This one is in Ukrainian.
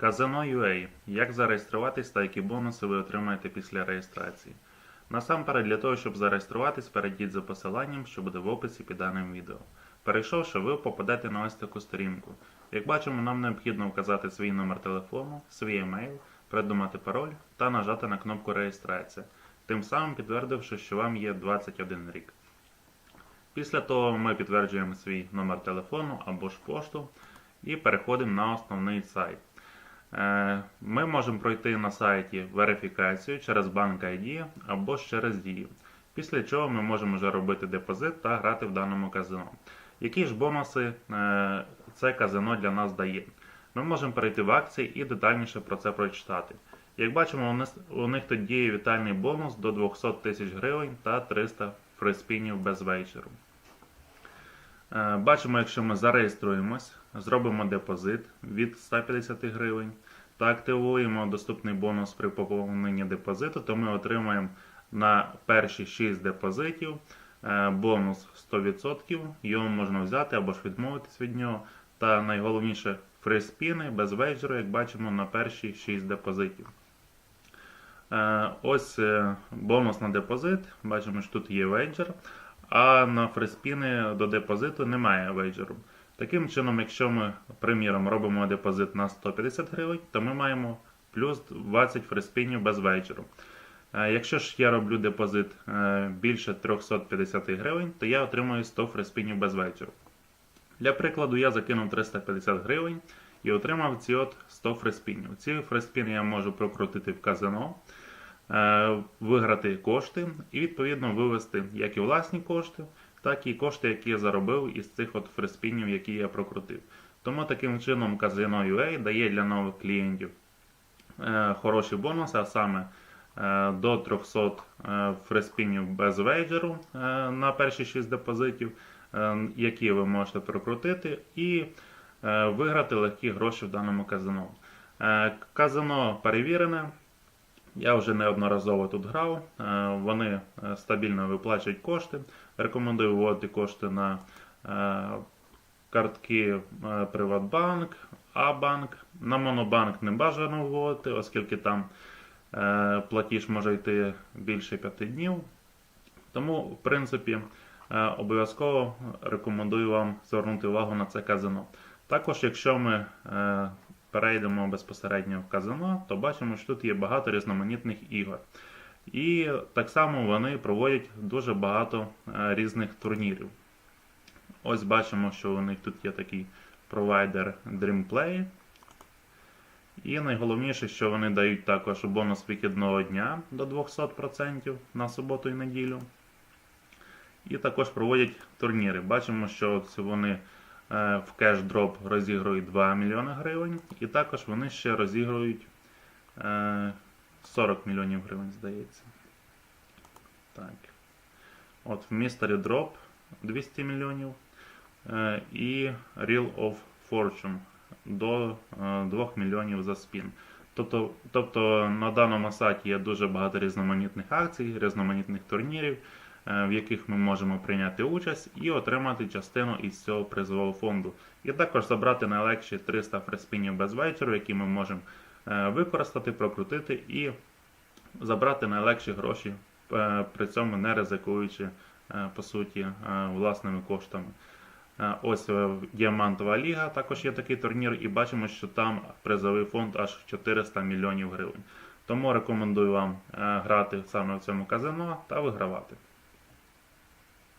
Казино UA. Як зареєструватись та які бонуси ви отримаєте після реєстрації. Насамперед, для того, щоб зареєструватись, перейдіть за посиланням, що буде в описі під даним відео. Перейшовши, ви попадете на ось таку сторінку. Як бачимо, нам необхідно вказати свій номер телефону, свій емейл, придумати пароль та нажати на кнопку реєстрація, тим самим підтвердивши, що вам є 21 рік. Після того ми підтверджуємо свій номер телефону або ж пошту і переходимо на основний сайт. Е, Ми можемо пройти на сайті верифікацію через банк ID або ж через Дію. Після чого ми можемо вже робити депозит та грати в даному казино. Які ж бонуси е, це казино для нас дає? Ми можемо перейти в акції і детальніше про це прочитати. Як бачимо, у них, тут діє вітальний бонус до 200 тисяч гривень та 300 фриспінів без вечору. Е, Бачимо, якщо ми зареєструємось, зробимо депозит від 150 гривень та активуємо доступний бонус при поповненні депозиту, то ми отримаємо на перші 6 депозитів е, бонус 100%. Його можна взяти або ж відмовитись від нього. Та найголовніше фриспіни без вейджеру, як бачимо, на перші 6 депозитів. Е, Ось бонус на депозит. Бачимо, що тут є вейджер. А на фриспіни до депозиту немає вейджеру. Таким чином, якщо ми, приміром, робимо депозит на 150 гривень, то ми маємо плюс 20 фриспінів без вейджеру. Е, Якщо ж я роблю депозит е, більше 350 гривень, то я отримую 100 фриспінів без вейджеру. Для прикладу, я закинув 350 гривень і отримав ці от 100 фриспінів. Ці фриспіни я можу прокрутити в казино, виграти кошти і відповідно вивести як і власні кошти, так і кошти, які я заробив із цих от фриспінів, які я прокрутив. Тому таким чином казино UA дає для нових клієнтів е, хороші бонуси, а саме е, до 300 е, фриспінів без вейджеру е, на перші 6 депозитів, е, які ви можете прокрутити, і е, виграти легкі гроші в даному казино. Е, Казино перевірене. Я вже неодноразово тут грав. Е, Вони е, стабільно виплачують кошти. Рекомендую вводити кошти на е, картки Приватбанк, А-банк. На Монобанк не бажано вводити, оскільки там платіж може йти більше 5 днів. Тому, в принципі, обов'язково рекомендую вам звернути увагу на це казино. Також, якщо ми перейдемо безпосередньо в казино, то бачимо, що тут є багато різноманітних ігор. І так само вони проводять дуже багато е, різних турнірів. Ось бачимо, що у них тут є такий провайдер DreamPlay. І найголовніше, що вони дають також бонус вихідного дня до 200% на суботу і неділю. І також проводять турніри. Бачимо, що вони в кеш-дроп розігрують 2 мільйони гривень, і також вони ще розігрують е, 40 мільйонів гривень, здається. Так. От в Mystery Drop 200 мільйонів е, і Real of Fortune до е, 2 мільйонів за спін. Тобто, тобто на даному сайті є дуже багато різноманітних акцій, різноманітних турнірів, е, в яких ми можемо прийняти участь і отримати частину із цього призового фонду. І також забрати найлегші 300 фреспінів без вечору, які ми можемо е, використати, прокрутити і забрати найлегші гроші, е, при цьому не ризикуючи е, по суті е, власними коштами. Е, Ось е, Діамантова ліга, також є такий турнір, і бачимо, що там призовий фонд аж 400 мільйонів гривень. Тому рекомендую вам е, грати саме в цьому казино та вигравати.